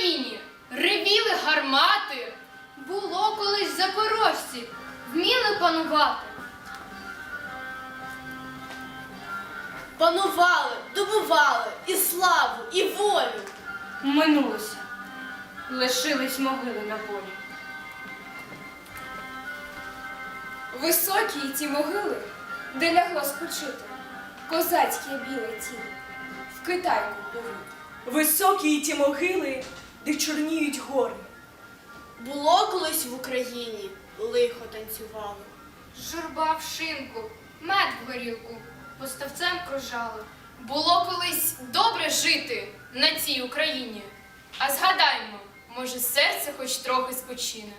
Україні ревіли гармати, було колись запорожці, вміли панувати. Панували, добували і славу, і волю. Минулося, лишились могили на полі. Високі й ті могили, де лягло спочити, козацьке біле тіло в Китайку були. Високі й ті могили де чорніють гори. Було колись в Україні лихо танцювало. Журба в шинку, мед в горілку, поставцем кружали. Було колись добре жити на цій Україні. А згадаймо, може, серце хоч трохи спочине.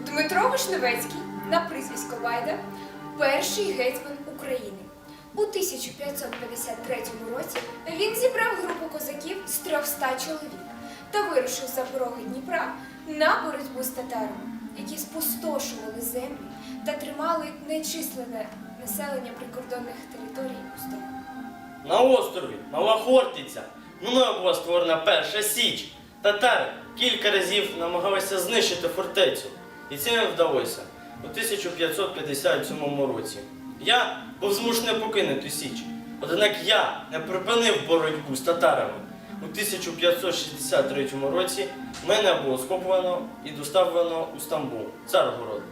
Дмитро Вишневецький на прізвисько Вайда перший гетьман України. У 1553 році він зібрав групу козаків з 300 чоловік та вирушив за пороги Дніпра на боротьбу з татарами, які спустошували землі та тримали нечисленне населення прикордонних територій у сторону. На острові Мала Хортиця мною була створена перша січ. Татари кілька разів намагалися знищити фортецю, і це їм вдалося у 1557 році. Я був змушений покинути Січ. Однак я не припинив боротьбу з татарами. У 1563 році мене було схоплено і доставлено у Стамбул, Царгород.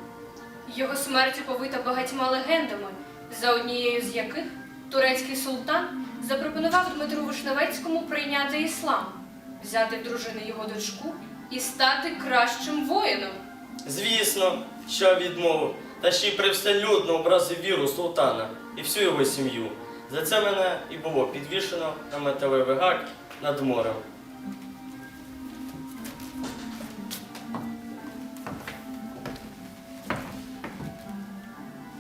Його смерть оповита багатьма легендами, за однією з яких турецький султан запропонував Дмитру Вишневецькому прийняти іслам, взяти в дружини його дочку і стати кращим воїном. Звісно, що відмовив, та ще й привселюдно образив віру султана і всю його сім'ю. За це мене і було підвішено на металевий гак над морем.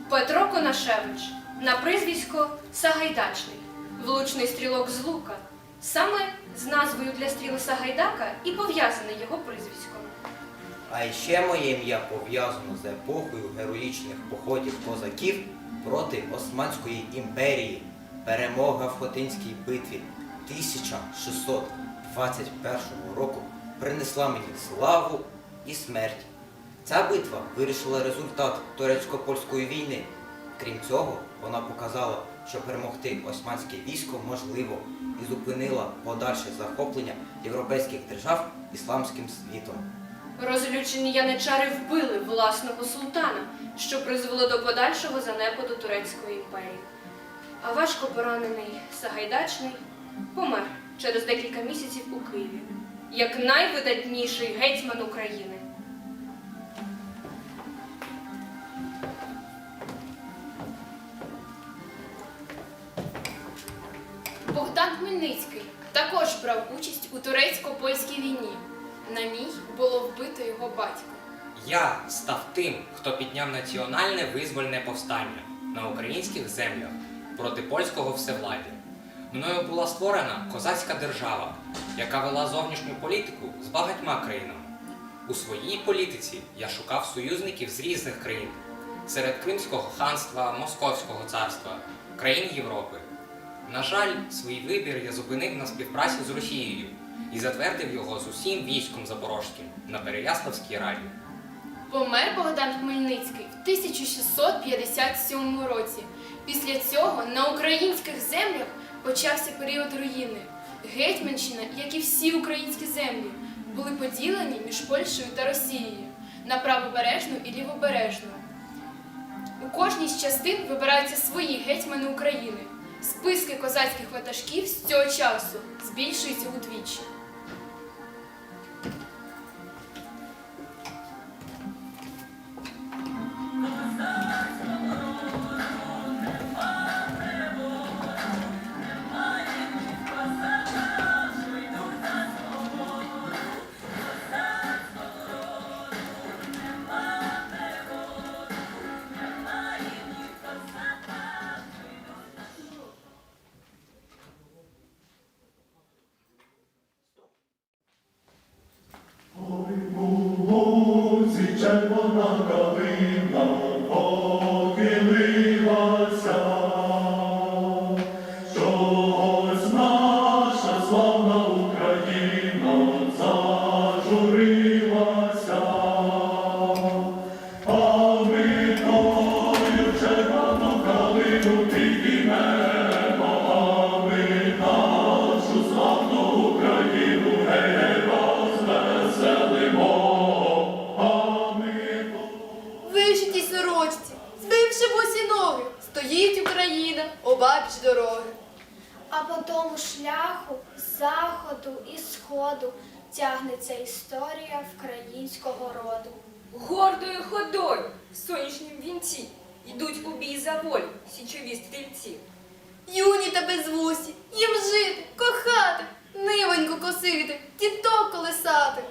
Петро Конашевич на прізвисько Сагайдачний, влучний стрілок з лука. Саме з назвою для стріли Сагайдака і пов'язане його прізвисько. А ще моє ім'я пов'язано з епохою героїчних походів козаків проти Османської імперії. Перемога в Хотинській битві 1621 року принесла мені славу і смерть. Ця битва вирішила результат турецько-польської війни. Крім цього, вона показала, що перемогти османське військо можливо і зупинила подальше захоплення європейських держав ісламським світом. Розлючені яничари вбили власного султана, що призвело до подальшого занепаду Турецької імперії. А важко поранений Сагайдачний помер через декілька місяців у Києві, як найвидатніший гетьман України. Богдан Хмельницький також брав участь у турецько-польській війні. На ній було вбито його батько. Я став тим, хто підняв національне визвольне повстання на українських землях проти польського всевладдя. Мною була створена козацька держава, яка вела зовнішню політику з багатьма країнами. У своїй політиці я шукав союзників з різних країн серед Кримського ханства, Московського царства, країн Європи. На жаль, свій вибір я зупинив на співпраці з Росією і затвердив його з усім військом Запорожським на Переяславській раді. Помер Богдан Хмельницький в 1657 році. Після цього на українських землях почався період руїни. Гетьманщина, як і всі українські землі, були поділені між Польщею та Росією на правобережну і лівобережну. У кожній з частин вибираються свої гетьмани України. Списки козацьких ватажків з цього часу збільшуються удвічі. Заходу і сходу тягнеться історія українського роду. Гордою ходою в сонячнім вінці йдуть у бій за волю січові стрільці. Юні та безвусі, їм жити, кохати, нивоньку косити, діток колесати.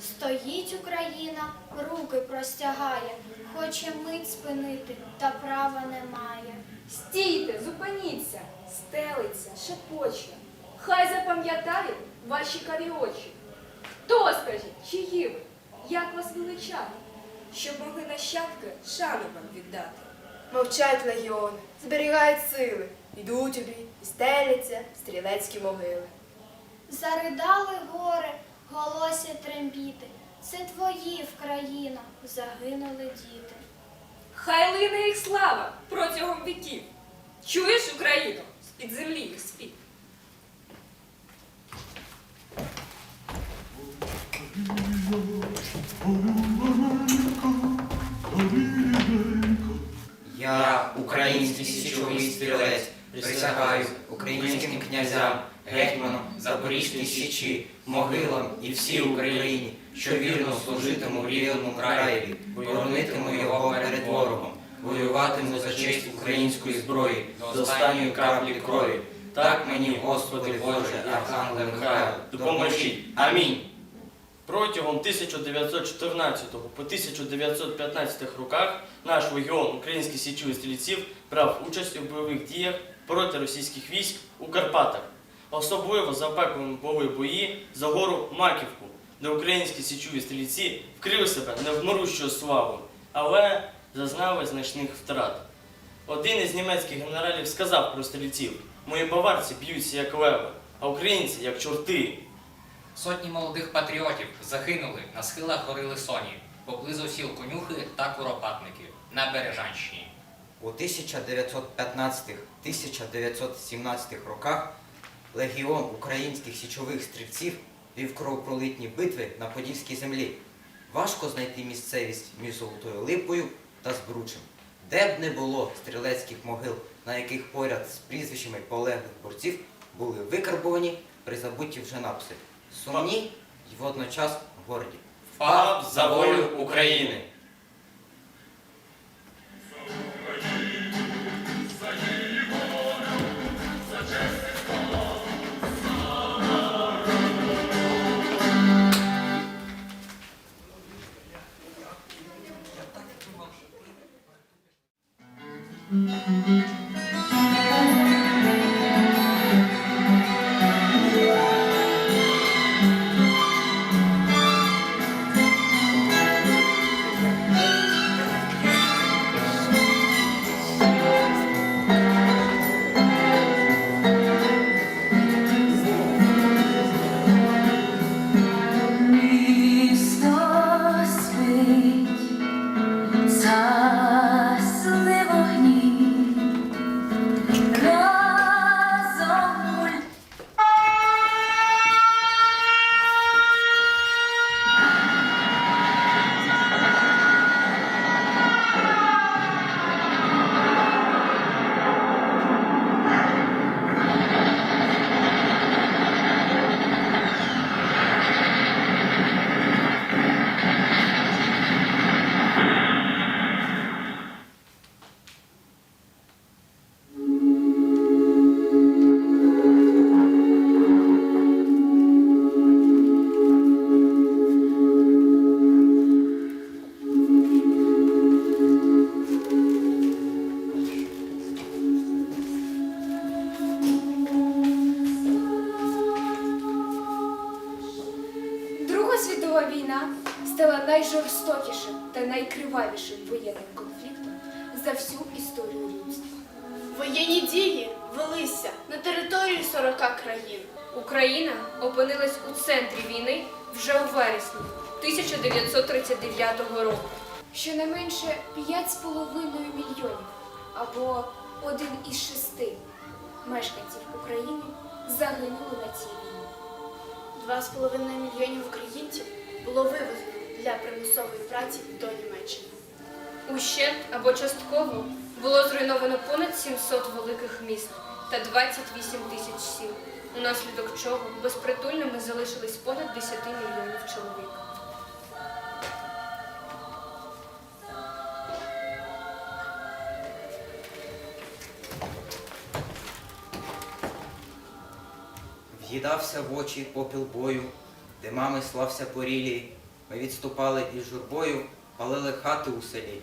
Стоїть Україна, руки простягає, хоче мить спинити, та права немає. Стійте, зупиніться, стелиться, шепоче. Хай запам'ятають ваші карі очі. Хто скажіть, чиї ви? Як вас величати? Щоб могли нащадки шану вам віддати. Мовчать легіони, зберігають сили, йдуть у бій, і стеляться стрілецькі могили. Заридали гори, голосять трембіти. Це твої в країна, загинули діти. Хай лине їх слава протягом віків. Чуєш Україну? З-під землі їх спів. Український січовий стрілець, присягаю українським князям, гетьманам, Запорізькій січі, могилам і всій Україні, що вірно служитиму рідному краєві, боронитиму його перед ворогом, воюватиму за честь української зброї до останньої краплі крові. Так мені, Господи Боже, Архангеле Михайло, допоможіть. Амінь. Протягом 1914 по 1915 роках наш легіон українських січових стрільців брав участь у бойових діях проти російських військ у Карпатах. Особливо запеклими були бої за гору Маківку, де українські січові стрільці вкрили себе невмирущою славою, але зазнали значних втрат. Один із німецьких генералів сказав про стрільців: мої баварці б'ються як леви, а українці як чорти. Сотні молодих патріотів загинули на схилах гори Лисоні, поблизу сіл Конюхи та Куропатники на Бережанщині. У 1915-1917 роках легіон українських січових стрільців вів кровопролитні битви на Подільській землі. Важко знайти місцевість між Золотою Липою та Збручем, де б не було стрілецьких могил, на яких поряд з прізвищами полеглих борців були викарбовані призабуті вже написи. Сумні й водночас горді. Фаб за волю України. Опинилась у центрі війни вже у вересні 1939 року. Щонайменше 5,5 мільйонів або один із шести мешканців України загинули на цій війні. Два з половиною мільйонів українців було вивезено для примусової праці до Німеччини. Ущент або частково було зруйновано понад 700 великих міст та 28 тисяч сіл, унаслідок чого безпритульними залишились понад 10 мільйонів чоловік. В'їдався в очі попіл бою, димами слався порілі. Ми відступали із журбою, палили хати у селі.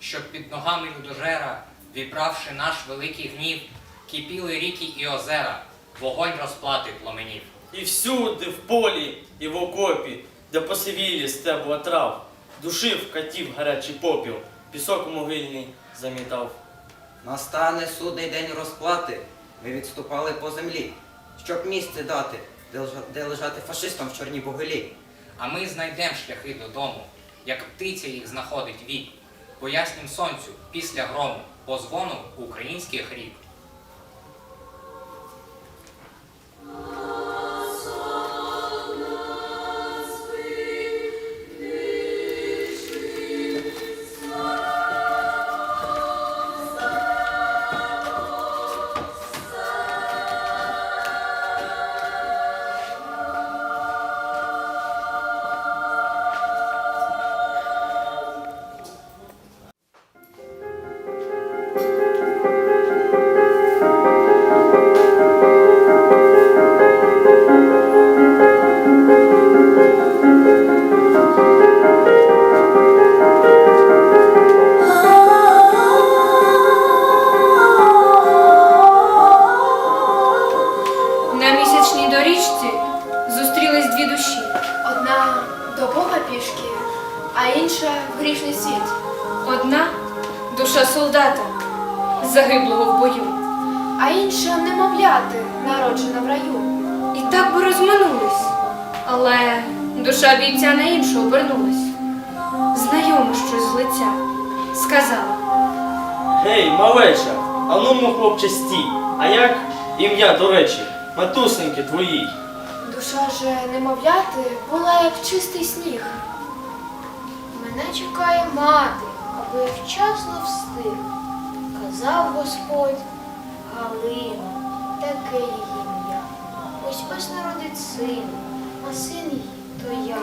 Щоб під ногами людожера, вібравши наш великий гнів, кипіли ріки і озера, вогонь розплати пломенів. І всюди, в полі і в окопі, де посивілі стебло трав, душив катів гарячий попіл, пісок могильний замітав. Настане судний день розплати. Ми відступали по землі, щоб місце дати, де, лежа- де лежати фашистам в чорній могилі. А ми знайдем шляхи додому, як птиця їх знаходить вік, по яснім сонцю після грому, по дзвону українських рік. Oh. Душа бійця на іншу обернулась. Знайомо щось з лиця, сказала. Гей, малеча, а ну мо хлопче стій. А як ім'я, до речі, матусеньки твоїй? Душа же немовляти була як чистий сніг. Мене чекає мати, аби я вчасно встиг. Казав Господь, Галина, таке її ім'я. Ось ось народить син, а син її то я.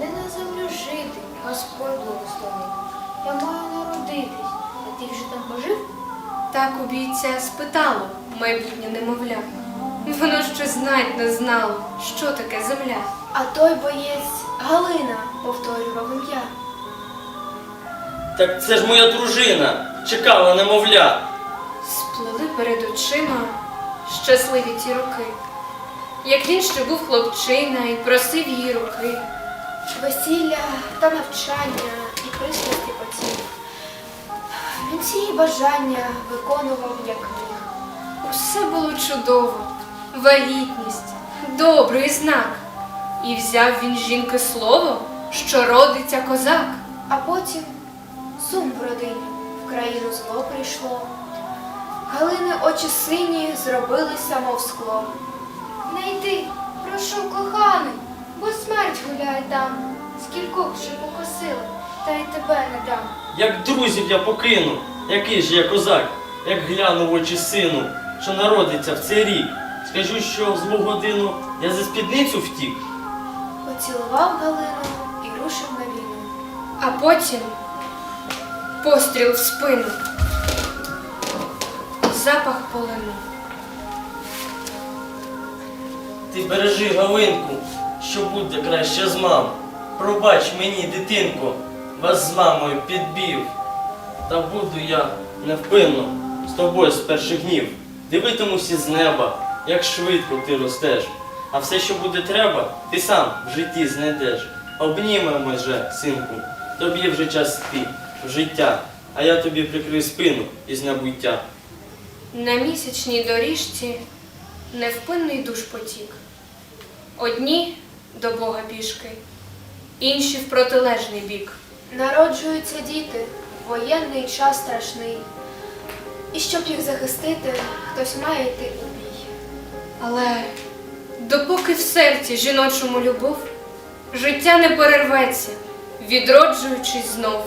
Мене на землю жити, Господь благословив. Я маю народитись, а ти вже там пожив? Так у бійця спитало майбутнє немовля. Воно ще знать не знало, що таке земля. А той боєць Галина повторював ім'я. Так це ж моя дружина, чекала немовля. Сплили перед очима щасливі ті роки. Як він ще був хлопчина і просив її руки. Весілля та навчання і пристрасті потім. Він її бажання виконував як міг. Усе було чудово, вагітність, добрий знак. І взяв він жінки слово, що родиться козак. А потім сум в родині, в країну зло прийшло. Галини очі сині зробилися, мов скло. Не йди, прошу, коханий, бо смерть гуляє там. Скількох вже покосили, та й тебе не дам. Як друзів я покину, який ж я козак, як гляну в очі сину, що народиться в цей рік. Скажу, що в злу годину я за спідницю втік. Поцілував Галину і рушив на війну. А потім постріл в спину. Запах полину. Ти бережи Галинку, що буде краще з мам. Пробач мені, дитинко, вас з мамою підбів. Та буду я невпинно з тобою з перших днів. Дивитимусь із неба, як швидко ти ростеш. А все, що буде треба, ти сам в житті знайдеш. Обнімемо же, синку, тобі вже час йти в життя, а я тобі прикрию спину із набуття. На місячній доріжці невпинний душ потік. Одні до Бога пішки, інші в протилежний бік. Народжуються діти, воєнний час страшний. І щоб їх захистити, хтось має йти у бій. Але допоки в серці жіночому любов, життя не перерветься, відроджуючись знов.